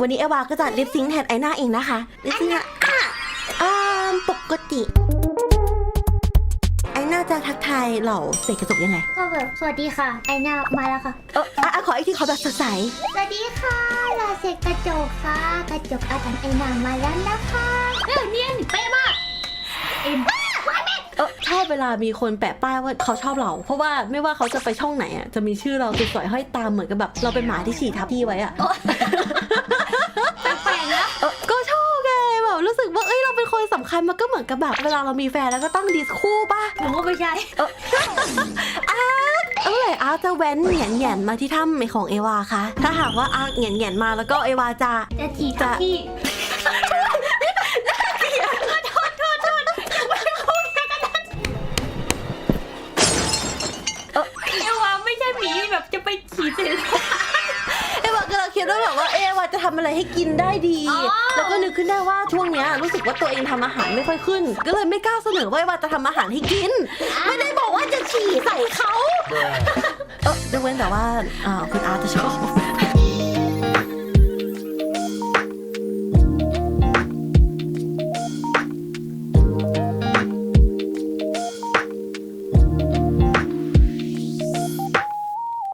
วันนี้เอวาก็จะลิปซิงค์แทนไอหน้าเองนะคะลิปซิงค์อะอะอ่าปกติ ไอหน้าจะทักทายเหล่าเสกกระจกยังไงก็แบบสวัสดีค่ะ ไอหน้ามาแล้วค่ะ เอออะอะขออีกทีขอแบบสดใสสวัสดีค่ะลาเซกกระจกค่ะ กระจกอาถรรพ์ไอหน้ามาแล้วนะคะเออเนียนเป๊ะมากเอ็มเออชอบเวลามีคนแปะป้ายว่าเขาชอบเรา เพราะว่าไม่ว่าเขาจะไปช่องไหนอะจะมีชื่อเราติดสอยห้อยตามเหมือนกับแบบเราเป็นหมาที่ฉี่ทับพี่ไว้อะ คนสำคัญมันก็เหมือนกับแบบเวลาเรามีแฟนแล้วก็ต้องดิสคู่ป่ะผมก็ไม่ใช่อาร์ตเมื่อไหร่อาร์ตจะแว้นแหงนแหงนมาที่ถ้ำของเอวาคะถ้าหากว่าอาร์ตแหงนแหงนมาแล้วก็เอวาจะจะถีบจะพี่เออเอวาไม่ใช่หมีแบบจะไปฉีดเสร็จเอวากำลังคิด ว่าแบบว่าเอวาจะทำอะไรให้กินได้ดี อ๋อ แล้วก็นึกขึ้นได้ว่าช่วงเนี้ยรู้สึกว่าตัวเองทำอาหารไม่ค่อยขึ้น ก็เลยไม่กล้าเสนอว่าเอวาจะทำอาหารให้กิน ไม่ได้บอกว่าจะฉี่ใส่เขา เออยกเว้นแต่ว่าอ่าคุณอาร์ตจะชอบ